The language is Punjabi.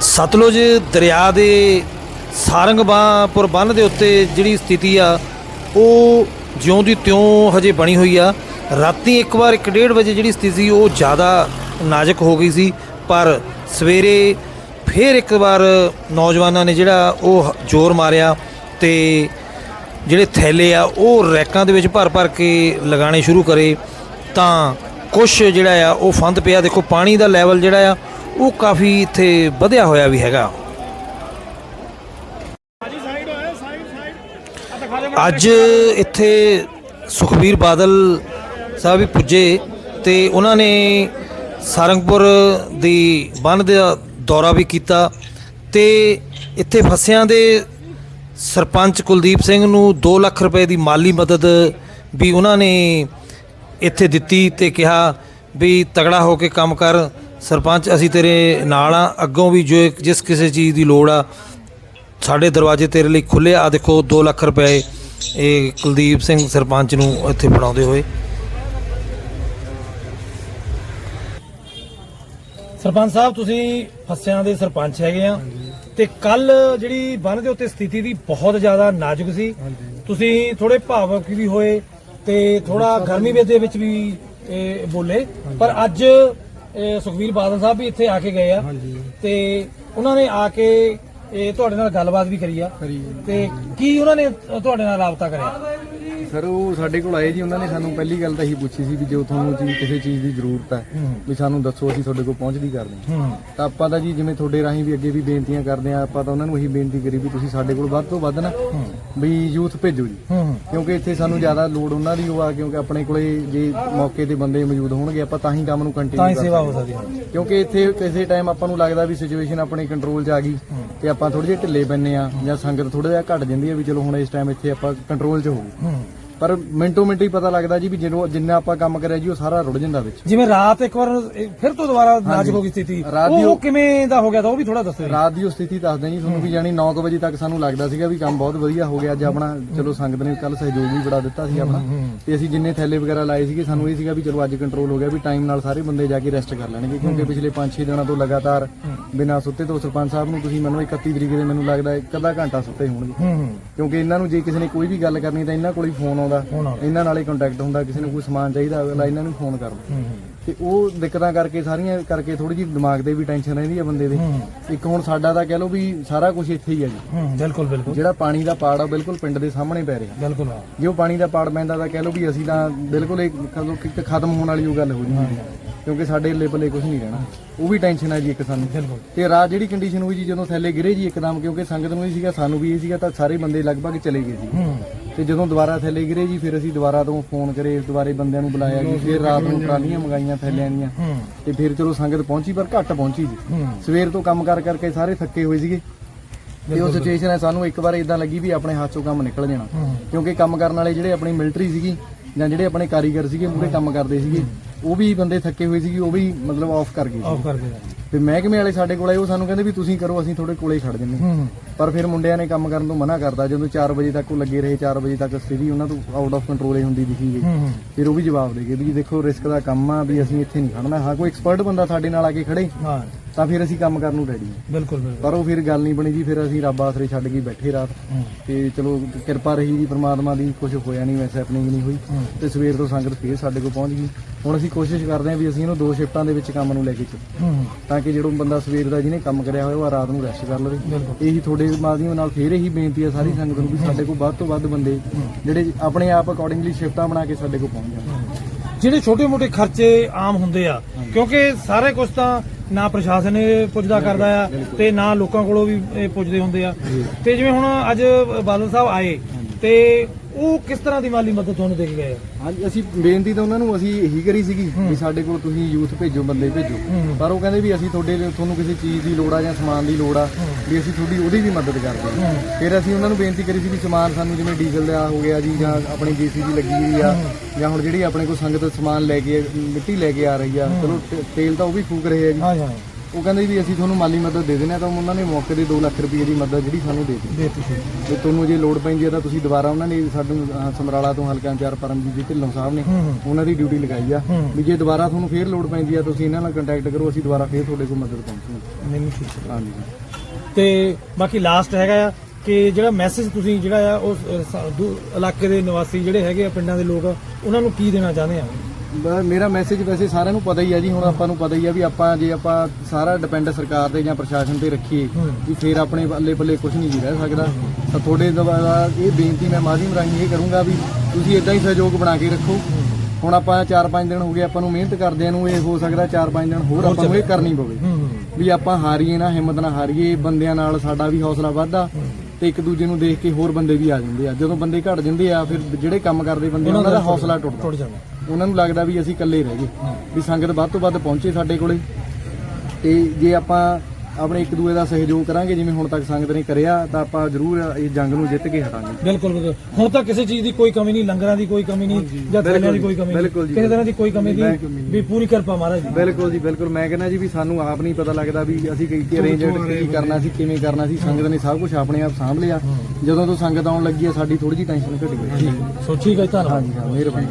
ਸਤਲੁਜ ਦਰਿਆ ਦੇ ਸਾਰੰਗਬਾਂਪੁਰ ਬੰਨ ਦੇ ਉੱਤੇ ਜਿਹੜੀ ਸਥਿਤੀ ਆ, ਉਹ ਜਿਉਂ ਦੀ ਤਿਉਂ ਹਜੇ ਬਣੀ ਹੋਈ ਆ। ਰਾਤੀ ਇੱਕ ਵਾਰ 1:30 ਵਜੇ ਜਿਹੜੀ ਸਥਿਤੀ ਸੀ, ਉਹ ਜ਼ਿਆਦਾ ਨਾਜ਼ੁਕ ਹੋ ਗਈ ਸੀ। ਪਰ ਸਵੇਰੇ ਫਿਰ ਇੱਕ ਵਾਰ ਨੌਜਵਾਨਾਂ ਨੇ ਜਿਹੜਾ, ਉਹ ਜ਼ੋਰ ਮਾਰਿਆ ਤੇ ਜਿਹੜੇ ਥੈਲੇ ਆ, ਉਹ ਰੈਕਾਂ ਦੇ ਵਿੱਚ ਭਰ ਭਰ ਕੇ ਲਗਾਉਣੇ ਸ਼ੁਰੂ ਕਰੇ। ਤਾਂ ਕੁਛ ਜਿਹੜਾ ਆ, ਉਹ ਫੰਦ ਪਿਆ। ਦੇਖੋ, ਪਾਣੀ ਦਾ ਲੈਵਲ ਜਿਹੜਾ ਆ ਉਹ ਕਾਫੀ ਇੱਥੇ ਵਧਿਆ ਹੋਇਆ ਵੀ ਹੈਗਾ। ਅੱਜ ਇੱਥੇ ਸੁਖਬੀਰ ਬਾਦਲ ਸਾਹਿਬ ਵੀ ਪੁੱਜੇ ਤੇ ਉਹਨਾਂ ਨੇ ਸਾਰੰਗਪੁਰ ਦੀ ਬੰਨ ਦਾ ਦੌਰਾ ਵੀ ਕੀਤਾ ਤੇ ਇੱਥੇ ਫਸਿਆਂ ਦੇ ਸਰਪੰਚ ਕੁਲਦੀਪ ਸਿੰਘ ਨੂੰ 2 ਲੱਖ ਰੁਪਏ ਦੀ ਮਾਲੀ ਮਦਦ ਵੀ ਉਹਨਾਂ ਨੇ ਇੱਥੇ ਦਿੱਤੀ ਤੇ ਕਿਹਾ ਵੀ ਤਗੜਾ ਹੋ ਕੇ ਕੰਮ ਕਰ ਸਰਪੰਚ ਅਸੀਂ ਤੇਰੇ ਨਾਲ ਆ। ਅੱਗੋਂ ਵੀ ਜੋ ਜਿਸ ਕਿਸੇ ਚੀਜ਼ ਦੀ ਲੋੜ ਆ ਸਾਡੇ ਦਰਵਾਜ਼ੇ ਤੇਰੇ ਲਈ ਖੁੱਲੇ ਆ। ਦੇਖੋ 2 ਲੱਖ ਰੁਪਏ ਇਹ ਕੁਲਦੀਪ ਸਿੰਘ ਸਰਪੰਚ ਨੂੰ ਇੱਥੇ ਫੜਾਉਂਦੇ ਹੋਏ। ਸਰਪੰਚ ਸਾਹਿਬ ਤੁਸੀਂ ਫਸਿਆਂ ਦੇ ਸਰਪੰਚ ਹੈਗੇ ਆ। ਤੇ ਕੱਲ ਜਿਹੜੀ ਬੰਨ ਦੇ ਉੱਤੇ ਸਥਿਤੀ ਦੀ ਬਹੁਤ ਜ਼ਿਆਦਾ ਨਾਜ਼ੁਕ ਸੀ। ਤੁਸੀਂ ਥੋੜੇ ਭਾਵਕ ਵੀ ਹੋਏ ਤੇ ਥੋੜਾ ਗਰਮੀ ਦੇ ਵਿੱਚ ਵੀ ਇਹ, ਬੋਲੇ। ਪਰ ਅੱਜ ਇਹ, ਸੁਖਬੀਰ ਬਾਦਲ ਸਾਹਿਬ ਵੀ ਇੱਥੇ ਆ ਕੇ ਗਏ ਆ। ਤੇ ਉਹਨਾਂ ਨੇ ਆ ਕੇ ਇਹ ਤੁਹਾਡੇ ਨਾਲ ਗੱਲਬਾਤ ਵੀ ਕਰੀ ਆ। ਤੇ ਕੀ ਉਹਨਾਂ ਨੇ ਤੁਹਾਡੇ ਨਾਲ ਰਾਬਤਾ ਕਰਿਆ? ਸਰ ਉਹ ਸਾਡੇ ਕੋਲ ਆਏ ਜੀ ਉਹਨਾਂ ਨੇ ਸਾਨੂੰ ਪਹਿਲੀ ਗੱਲ ਤਾਂ ਇਹੀ ਪੁੱਛੀ ਸੀ ਵੀ ਜੋ ਤੁਹਾਨੂੰ ਜੀ ਕਿਸੇ ਚੀਜ਼ ਦੀ ਜ਼ਰੂਰਤ ਹੈ ਵੀ ਸਾਨੂੰ ਦੱਸੋ ਅਸੀਂ ਤੁਹਾਡੇ ਕੋਲ ਪਹੁੰਚਦੀ ਕਰਦੇ। ਹਾਂ। ਹੂੰ ਤਾਂ ਆਪਾਂ ਤਾਂ ਜੀ ਜਿਵੇਂ ਤੁਹਾਡੇ ਰਾਹੀਂ ਵੀ ਅੱਗੇ ਵੀ ਬੇਨਤੀਆਂ ਕਰਦੇ ਆ ਆਪਾਂ ਤਾਂ ਉਹਨਾਂ ਨੂੰ ਇਹੀ ਬੇਨਤੀ ਕਰੀ ਵੀ ਤੁਸੀਂ ਸਾਡੇ ਕੋਲ ਵੱਧ ਤੋਂ ਵੱਧ ਨਾ ਵੀ ਯੂਥ ਭੇਜੋ ਜੀ। ਹੂੰ। ਕਿਉਂਕਿ ਇੱਥੇ ਸਾਨੂੰ ਜ਼ਿਆਦਾ ਲੋੜ ਉਹਨਾਂ ਦੀ ਉਹ ਆ ਕਿਉਂਕਿ ਆਪਣੇ ਕੋਲੇ ਜੇ ਮੌਕੇ ਤੇ ਬੰਦੇ ਮੌਜੂਦ ਹੋਣਗੇ ਆਪਾਂ ਤਾਂ ਹੀ ਕੰਮ ਨੂੰ ਤਾਂ ਹੀ ਕੰਟੀਨਿਊ ਸੇਵਾ ਹੋ ਸਕਦੀ ਹੈ। ਕਿਉਂਕਿ ਇੱਥੇ ਕਿਸੇ ਟਾਈਮ ਆਪਾਂ ਨੂੰ ਲੱਗਦਾ ਵੀ ਸਿਚੁਏਸ਼ਨ ਆਪਣੇ ਕੰਟਰੋਲ 'ਚ ਆ ਗਈ ਤੇ ਆਪਾਂ ਥੋੜੇ ਜਿਹੇ ਢਿੱਲੇ ਪੈਂਦੇ ਆ ਜਾਂ ਸੰਗਤ ਥੋੜਾ ਜਿਹਾ ਘਟ ਜਾਂਦੀ ਹੈ ਵੀ ਚਲੋ ਹੁਣ ਇਸ ਟਾਈਮ ਇੱਥੇ ਆਪਾਂ ਕੰਟਰੋਲ 'ਚ ਹੂੰ। ਪਰ ਮਿੰਟੋ ਮਿੰਟ ਹੀ ਪਤਾ ਲੱਗਦਾ ਜੀ ਵੀ ਜਦੋਂ ਜਿੰਨਾ ਆਪਾਂ ਕੰਮ ਕਰਿਆ ਜੀ ਉਹ ਸਾਰਾ ਰੁੜ ਜਾਂਦਾ ਵਿੱਚ। ਜਿਵੇਂ ਰਾਤ ਇੱਕ ਵਾਰ ਇਹ ਫਿਰ ਤੋਂ ਦੁਬਾਰਾ ਨਾਜ਼ੁਕ ਹੋ ਗਈ ਸਥਿਤੀ। ਰਾਤ ਦੀ ਉਹ ਉਹ- ਕਿਵੇਂ ਦਾ ਹੋ ਗਿਆ ਤਾਂ ਉਹ ਵੀ ਥੋੜਾ ਦੱਸੋ ਜੀ। ਰਾਤ ਦੀ ਉਹ ਸਥਿਤੀ ਦੱਸਦੇ ਜੀ ਤੁਹਾਨੂੰ ਵੀ ਜਾਨੀ 9 ਵਜੇ ਤੱਕ ਸਾਨੂੰ ਲੱਗਦਾ ਸੀਗਾ ਵੀ ਕੰਮ ਬਹੁਤ ਵਧੀਆ ਹੋ ਗਿਆ। ਅੱਜ ਆਪਣਾ ਚਲੋ ਸੰਗਤ ਨੇ ਕੱਲ ਸਹਿਯੋਗ ਵੀ ਬੜਾ ਦਿੱਤਾ ਸੀ ਆਪਣਾ। ਤੇ ਅਸੀਂ ਜਿੰਨੇ ਥੈਲੇ ਵਗੈਰਾ ਲਾਏ ਸੀਗੇ ਸਾਨੂੰ ਇਹ ਸੀਗਾ ਵੀ ਚਲੋ ਅੱਜ ਕੰਟਰੋਲ ਹੋ ਗਿਆ ਵੀ ਟਾਈਮ ਨਾਲ ਸਾਰੇ ਬੰਦੇ ਜਾ ਕੇ ਰੈਸਟ ਕਰ ਲੈਣਗੇ ਕਿਉਂਕਿ ਪਿਛਲੇ 5-6 ਦਿਨਾਂ ਤੋਂ ਲਗਾਤਾਰ ਬਿਨਾਂ ਸੁੱਤੇ ਤੋਂ ਸਰਪੰਚ ਸਾਹਿਬ ਨੂੰ ਤੁਸੀਂ ਮੈਨੂੰ 31 ਤਰੀਕ ਦੇ ਮੈਨੂੰ ਲੱਗਦਾ ਇੱਕ ਅੱਧਾ ਘੰਟਾ ਸੁੱਤੇ ਹੋਣਗੇ। ਹੂੰ ਕਿਉਂਕਿ ਇਹਨਾਂ ਨੂੰ ਜੇ ਕਿਸੇ ਨੇ ਕੋਈ ਵੀ ਗੱਲ ਕਰਨੀ ਤਾਂ ਇਹਨਾਂ ਕੋਲ ਹੀ ਫੋਨ ਆਉਂਦਾ। ਇਹਨਾਂ ਨਾਲ ਹੀ ਕੰਟੈਕਟ ਹੁੰਦਾ ਕਿਸੇ ਨੂੰ ਕੋਈ ਸਮਾਨ ਚਾਹੀਦਾ ਅਗਲਾ ਇਹਨਾਂ ਨੂੰ ਫੋਨ ਕਰਦਾ। ਹੂੰ ਤੇ ਉਹ ਦਿੱਕਤਾਂ ਕਰਕੇ ਸਾਰੀਆਂ ਕਰਕੇ ਥੋੜੀ ਜਿਹੀ ਦਿਮਾਗ ਤੇ ਵੀ ਟੈਨਸ਼ਨ ਰਹਿੰਦੀ ਹੈ ਬੰਦੇ ਦੇ। ਇੱਕ ਹੁਣ ਸਾਡਾ ਤਾਂ ਕਹਿ ਲਓ ਵੀ ਸਾਰਾ ਕੁਝ ਇੱਥੇ ਹੀ ਹੈ ਜੀ। ਹੂੰ ਬਿਲਕੁਲ ਬਿਲਕੁਲ। ਜਿਹੜਾ ਪਾਣੀ ਦਾ ਪਾੜ ਆ ਬਿਲਕੁਲ ਪਿੰਡ ਦੇ ਸਾਹਮਣੇ ਪੈ ਰਿਹਾ। ਬਿਲਕੁਲ। ਹਾਂ। ਜੇ ਉਹ ਪਾਣੀ ਦਾ ਪਾੜ ਪੈਂਦਾ ਤਾਂ ਕਹਿ ਲਓ ਵੀ ਅਸੀਂ ਤਾਂ ਬਿਲਕੁਲ ਇੱਕ ਖਤਮ ਹੋਣ ਵਾਲੀ ਉਹ ਗੱਲ ਹੋ ਜੂਗੀ। ਕਿਉਂਕਿ ਸਾਡੇ ਲੇਬਲੇ ਕੁਝ ਨਹੀਂ ਰਹਿਣਾ। ਉਹ ਵੀ ਟੈਨਸ਼ਨ ਹੈ ਜੀ ਇੱਕ ਸਾਨੂੰ। ਤੇ ਰਾਤ ਜਿਹੜੀ ਕੰਡੀਸ਼ਨ ਹੋਈ ਜੀ ਜਦੋਂ ਥੱਲੇ ਗਿਰੇ ਜੀ ਇੱਕਦਮ ਕਿਉਂਕਿ ਸੰਗਤ ਨੂੰ ਇਹ ਸੀਗਾ ਸਾਨੂੰ ਵੀ ਇਹ ਸੀਗਾ ਤਾਂ ਸਾਰੇ ਬੰਦੇ ਲਗਭਗ ਚਲੇ ਗਏ ਸੀ। ਹੂੰ। ਤੇ ਜਦੋਂ ਦੁਬਾਰਾ ਥੱਲੇ ਗਿਰੇ ਜੀ ਫਿਰ ਅਸੀਂ ਦੁਬਾਰਾ ਤੋਂ ਫੋਨ ਕਰੇ ਦੁਬਾਰੇ ਬੰਦਿਆਂ ਨੂੰ ਬੁਲਾਇਆ ਜੀ ਫਿਰ ਰਾਤ ਨੂੰ ਟਰਾਲੀਆਂ ਮੰਗਾਈਆਂ ਥੈਲਿਆਂ ਦੀਆਂ। ਤੇ ਫਿਰ ਚਲੋ ਸੰਗਤ ਪਹੁੰਚੀ ਪਰ ਘੱਟ ਪਹੁੰਚੀ ਜੀ। ਸਵੇਰ ਤੋਂ ਕੰਮ ਕਰ ਕਰਕੇ ਸਾਰੇ ਥੱਕੇ ਹੋਏ ਸੀਗੇ। ਤੇ ਉਹ ਸਿਚੁਏਸ਼ਨ ਹੈ ਸਾਨੂੰ ਇੱਕ ਵਾਰ ਇਦਾਂ ਲੱਗੀ ਵੀ ਆਪਣੇ ਹੱਥ ਕੰਮ ਨਿਕਲ ਜਾਣਾ। ਕਿਉਂਕਿ ਕੰਮ ਕਰਨ ਵਾਲੇ ਜਿਹੜੇ ਆਪਣੀ ਮਿਲਟਰੀ ਸੀਗੀ ਜਾਂ ਜਿਹੜੇ ਆਪਣੇ ਕਾਰੀਗਰ ਸੀਗੇ ਮੂਰੇ ਕੰਮ ਕਰਦੇ ਸੀਗੇ ਉਹ ਵੀ ਬੰਦੇ ਥੱਕੇ ਹੋਏ ਸੀਗੇ ਉਹ ਵੀ ਮਤਲਬ ਆਫ ਕਰ ਗਏ ਆਫ ਕਰ ਦੇ ਤੇ ਮਹਿਕਮੇ ਵਾਲੇ ਸਾਡੇ ਕੋਲ ਆਏ ਉਹ ਸਾਨੂੰ ਕਹਿੰਦੇ ਵੀ ਤੁਸੀਂ ਕਰੋ ਅਸੀਂ ਤੁਹਾਡੇ ਕੋਲੇ ਖੜ ਜੰਨੇ ਹੂੰ। ਪਰ ਫਿਰ ਮੁੰਡਿਆਂ ਨੇ ਕੰਮ ਕਰਨ ਤੋਂ ਮਨਾ ਕਰਤਾ ਜਦੋਂ 4 ਵਜੇ ਤੱਕ ਉਹ ਲੱਗੇ ਰਹੇ 4 ਵਜੇ ਤੱਕ ਸਥਿਤੀ ਉਹਨਾਂ ਤੋਂ ਆਊਟ ਆਫ ਕੰਟਰੋਲ ਹੀ ਹੁੰਦੀ ਦਿਖੀ ਗਈ। ਫਿਰ ਉਹ ਵੀ ਜਵਾਬ ਦੇ ਗਏ ਵੀ ਦੇਖੋ ਰਿਸਕ ਦਾ ਕੰਮ ਆ ਵੀ ਅਸੀਂ ਇੱਥੇ ਨਹੀਂ ਖੜਨਾ। ਹਾਂ ਕੋਈ ਐਕਸਪਰਟ ਬੰਦਾ ਸਾਡੇ ਨਾਲ ਆ ਕੇ ਖੜੇ ਹਾਂ। ਤਾਂ ਫਿਰ ਅਸੀਂ ਕੰਮ ਕਰਨ ਨੂੰ ਰੈਡੀ ਹਾਂ ਬਿਲਕੁਲ ਪਰ ਉਹ ਫਿਰ ਗੱਲ ਨਹੀਂ ਬਣੀ ਜੀ ਫਿਰ ਅਸੀਂ ਰੱਬ ਆਸਰੇ ਛੱਡ ਕੇ ਬੈਠੇ ਰਾਤ। ਤੇ ਚਲੋ ਕਿਰਪਾ ਰਹੀ ਜੀ ਪ੍ਰਮਾਤਮਾ ਦੀ ਕੁਝ ਹੋਇਆ ਨਹੀਂ ਵੈਸੇ ਹੈਪਨਿੰਗ ਨਹੀਂ ਹੋਈ। ਤੇ ਸਵੇਰ ਤੋਂ ਸੰਗਤ ਫੇਰ ਸਾਡੇ ਕੋਲ ਪਹੁੰਚ ਗਈ। ਹੁਣ ਅਸੀਂ ਕੋਸ਼ਿਸ਼ ਕਰਦੇ ਹਾਂ ਵੀ ਅਸੀਂ ਇਹਨੂੰ ਦੋ ਸ਼ਿਫਟਾਂ ਦੇ ਵਿੱਚ ਕੰਮ ਨੂੰ ਲੈ ਕੇ ਚੱਲੀਏ। ਤਾਂ ਕਿ ਜਿਹੜਾ ਬੰਦਾ ਸਵੇਰ ਦਾ ਜਿਹਨੇ ਕੰਮ ਕਰਿਆ ਹੋਇਆ ਉਹ ਰਾਤ ਨੂੰ ਰੈਸਟ ਕਰ ਲਵੇ। ਇਹੀ ਤੁਹਾਡੇ ਮਾਧਿਅਮ ਨਾਲ ਫੇਰ ਇਹੀ ਬੇਨਤੀ ਹੈ ਸਾਰੀ ਸੰਗਤ ਨੂੰ ਵੀ ਸਾਡੇ ਕੋਲ ਵੱਧ ਤੋਂ ਵੱਧ ਬੰਦੇ ਜਿਹੜੇ ਆਪਣੇ ਆਪ ਅਕੋਰਡਿੰਗਲੀ ਸ਼ਿਫਟਾਂ ਬਣਾ ਕੇ ਸਾਡੇ ਕੋਲ ਪਹੁੰਚ ਜਾਣ। ਜਿਹੜੇ ਛੋਟੇ-ਮੋਟੇ ਖਰਚੇ ਆਮ ਹੁੰਦੇ ਆ ਕਿਉਂਕਿ ਸਾਰੇ ਕੁਝ ਤਾਂ ਨਾ ਪ੍ਰਸ਼ਾਸਨ ਇਹ ਪੁੱਛਦਾ ਕਰਦਾ ਆ ਤੇ ਨਾ ਲੋਕਾਂ ਕੋਲੋਂ ਵੀ ਇਹ ਪੁੱਛਦੇ ਹੁੰਦੇ ਆ। ਤੇ ਜਿਵੇਂ ਹੁਣ ਅੱਜ ਬਾਦਲ ਸਾਹਿਬ ਆਏ ਤੇ ਉਹ ਕਿਸ ਤਰ੍ਹਾਂ ਦੀ ਮਾਲੀ ਮਦਦ ਤੁਹਾਨੂੰ ਦੇ ਕੇ ਗਏ? ਆ? ਹਾਂਜੀ ਅਸੀਂ ਬੇਨਤੀ ਤਾਂ ਉਹਨਾਂ ਨੂੰ ਅਸੀਂ ਇਹੀ ਕਰੀ ਸੀਗੀ ਵੀ ਸਾਡੇ ਕੋਲ ਤੁਸੀਂ ਯੂਥ ਭੇਜੋ ਬੰਦੇ ਭੇਜੋ। ਹੂੰ। ਪਰ ਉਹ ਕਹਿੰਦੇ ਵੀ ਅਸੀਂ ਤੁਹਾਡੇ ਲਈ- ਤੁਹਾਨੂੰ ਕਿਸੇ ਚੀਜ਼ ਦੀ ਲੋੜ ਆ ਜਾਂ ਸਮਾਨ ਦੀ ਲੋੜ ਆ ਵੀ ਅਸੀਂ ਤੁਹਾਡੀ ਉਹਦੀ ਵੀ ਮਦਦ ਕਰਦੇ ਹਾਂ। ਫਿਰ ਅਸੀਂ ਉਹਨਾਂ ਨੂੰ ਬੇਨਤੀ ਕਰੀ ਸੀ ਵੀ ਸਮਾਨ ਸਾਨੂੰ ਜਿਵੇਂ ਡੀਜ਼ਲ ਦਾ ਹੋ ਗਿਆ ਜੀ ਜਾਂ ਆਪਣੀ ਜੀਸੀਬੀ ਲੱਗੀ ਹੋਈ ਆ ਜਾਂ ਹੁਣ ਜਿਹੜੀ ਆਪਣੇ ਕੋਲ ਸੰਗਤ ਸਮਾਨ ਲੈ ਕੇ ਮਿੱਟੀ ਲੈ ਕੇ ਆ ਰਹੀ ਆ ਚਲੋ ਤੇ- ਤੇਲ ਤਾਂ ਉਹ ਵੀ ਫੂਕ ਰਹੇ ਆ ਜੀ। ਹਾਂ ਹਾਂ। ਉਹ ਕਹਿੰਦੇ ਵੀ ਅਸੀਂ ਤੁਹਾਨੂੰ ਮਾਲੀ ਮਦਦ ਦੇ ਦਿੰਦੇ ਆ ਤਾਂ ਉਹਨਾਂ ਨੇ ਮੌਕੇ ਦੇ 2 ਲੱਖ ਰੁਪਏ ਦੀ ਮਦਦ ਜਿਹੜੀ ਸਾਨੂੰ ਦੇ ਦਿੱਤੀ। ਤੇ ਤੁਹਾਨੂੰ ਜੇ ਲੋੜ ਪੈਂਦੀ ਹੈ ਤਾਂ ਤੁਸੀਂ ਦੁਬਾਰਾ ਉਹਨਾਂ ਨੇ ਸਾਨੂੰ ਅਹ, ਸਮਰਾਲਾ ਤੋਂ ਹਲਕਾ ਇੰਚਾਰਜ ਪਰਮਜੀਤ ਜੀ ਢਿੱਲੋਂ ਸਾਹਿਬ ਨੇ ਉਹਨਾਂ ਦੀ ਡਿਊਟੀ ਲਗਾਈ ਆ। ਵੀ ਜੇ ਦੁਬਾਰਾ ਤੁਹਾਨੂੰ ਫੇਰ ਲੋੜ ਪੈਂਦੀ ਆ ਤੁਸੀਂ ਇਹਨਾਂ ਨਾਲ ਕੰਟੈਕਟ ਕਰੋ ਅਸੀਂ ਦੁਬਾਰਾ ਫੇਰ ਤੁਹਾਡੇ ਕੋਲ ਮਦਦ ਪਹੁੰਚਾਂਗੇ ਨਹੀਂ ਨਹੀਂ ਠੀਕ ਹੈ। ਹਾਂਜੀ। ਤੇ ਬਾਕੀ ਲਾਸਟ ਹੈਗਾ ਆ ਕਿ ਜਿਹੜਾ ਮੈਸੇਜ ਤੁਸੀਂ ਜਿਹੜਾ ਆ ਉਹ ਅ, ਸ- ਦੂ- ਇਲਾਕੇ ਦੇ ਨਿਵਾਸੀ ਜਿਹੜੇ ਹੈਗੇ ਆ ਪਿੰਡਾਂ ਦੇ ਲੋਕ ਉਹਨਾਂ ਨੂੰ ਕੀ ਦੇਣਾ ਚਾਹੁੰਦੇ ਆ? ਬ- ਮੇਰਾ ਮੈਸੇਜ ਵੈਸੇ ਸਾਰਿਆਂ ਨੂੰ ਪਤਾ ਹੀ ਆ ਜੀ ਹੁਣ ਆਪਾਂ ਨੂੰ ਪਤਾ ਹੀ ਆ ਵੀ ਆਪਾਂ ਜੇ ਆਪਾਂ ਸਾਰਾ ਡਿਪੈਂਡ ਸਰਕਾਰ ਤੇ ਜਾਂ ਪ੍ਰਸ਼ਾਸਨ ਤੇ ਰੱਖੀਏ। ਵੀ ਫੇਰ ਆਪਣੇ ਬੱਲੇ ਬੱਲੇ ਕੁਝ ਨਹੀਂ ਜੀ ਰਹਿ ਸਕਦਾ। ਤਾਂ ਤੁਹਾਡੇ ਦੁਆਰਾ ਇਹ ਬੇਨਤੀ ਮੈਂ ਮਾਧਿਅਮ ਰਾਹੀਂ ਇਹ ਕਰੂੰਗਾ ਵੀ ਤੁਸੀਂ ਇਦਾਂ ਹੀ ਸਹਿਯੋਗ ਬਣਾ ਕੇ ਰੱਖੋ। ਹੁਣ ਆਪਾਂ 4-5 ਦਿਨ ਹੋ ਗਏ ਆਪਾਂ ਨੂੰ ਮਿਹਨਤ ਕਰਦਿਆਂ ਨੂੰ ਇਹ ਹੋ ਸਕਦਾ 4-5 ਦਿਨ ਹੋਰ ਆਪਾਂ ਨੂੰ ਇਹ ਕਰਨੀ ਪਵੇ। ਵੀ ਆਪਾਂ ਹਾਰੀਏ ਨਾ ਹਿੰਮਤ ਨਾ ਹਾਰੀਏ ਬੰਦਿਆਂ ਨਾਲ ਸਾਡਾ ਵੀ ਹੌਸਲਾ ਵੱਧਦਾ ਤੇ ਇੱਕ ਦੂਜੇ ਨੂੰ ਦੇਖ ਕੇ ਹੋਰ ਬੰਦੇ ਵੀ ਆ ਜਾਂਦੇ ਆ। ਜਦੋਂ ਬੰਦੇ ਘਟ ਜਾਂਦੇ ਆ ਫਿਰ ਜਿਹੜੇ ਕੰਮ ਕਰਦੇ ਬੰਦੇ ਉਹਨਾਂ ਦਾ ਹੌਸਲਾ ਟੁੱਟਦਾ। ਟੁੱਟ ਜਾਂਦਾ। ਉਹਨਾਂ ਨੂੰ ਲੱਗਦਾ ਵੀ ਅਸੀਂ ਇਕੱਲੇ ਰਹਿ ਗਏ। ਵੀ ਸੰਗਤ ਵੱਧ ਤੋਂ ਵੱਧ ਪਹੁੰਚੇ ਸਾਡੇ ਕੋਲੇ। ਤੇ ਜੇ ਆਪਾਂ ਆਪਣੇ ਇੱਕ ਦੂਏ ਦਾ ਸਹਿਯੋਗ ਕਰਾਂਗੇ ਜਿਵੇਂ ਹੁਣ ਤੱਕ ਸੰਗਤ ਨੇ ਕਰਿਆ ਤਾਂ ਆਪਾਂ ਜ਼ਰੂਰ ਇਹ ਜੰਗ ਨੂੰ ਜਿੱਤ ਕੇ ਹਟਾਂਗੇ। ਬਿਲਕੁਲ ਬਿਲਕੁਲ। ਹੁਣ ਤਾਂ ਕਿਸੇ ਚੀਜ਼ ਦੀ ਕੋਈ ਕਮੀ ਨਹੀਂ ਲੰਗਰਾਂ ਦੀ ਕੋਈ ਕਮੀ ਨਹੀਂ ਜਾਂ ਥੈਲਿਆਂ ਦੀ ਕੋਈ ਕਮੀ ਨਹੀਂ। ਜੀ। ਕਿਸੇ ਤਰ੍ਹਾਂ ਦੀ ਕੋਈ ਕਮੀ ਨਹੀਂ ਵੀ ਪੂਰੀ ਕਿਰਪਾ ਮਹਾਰਾਜ ਦੀ। ਬਿਲਕੁਲ ਜੀ ਬਿਲਕੁਲ। ਮੈਂ ਕਹਿੰਦਾ ਜੀ ਵੀ ਸਾਨੂੰ ਆਪ ਨਹੀਂ ਪਤਾ ਲੱਗਦਾ ਵੀ ਅਸੀਂ ਕੀ ਕੀ ਅਰੇਂਜਮੈਂਟ ਕੀ ਕਰਨਾ ਸੀ ਕਿਵੇਂ ਕਰਨਾ ਸੀ। ਸੰਗਤ ਨੇ ਸਭ ਕੁਝ ਆਪਣੇ ਆਪ ਸਾਂਭ ਲਿਆ। ਜਦੋਂ ਤੋਂ ਸੰਗਤ ਆਉਣ ਲੱਗੀ ਆ ਸਾਡੀ ਥੋੜੀ ਜਿਹੀ ਟੈਨਸ਼ਨ ਘਟੀ ਗਈ ਸੋ ਠੀਕ ਹੈ ਧੰਨਵਾਦ। ਹਾਂ ਮਿਹਰਬਾਨੀ।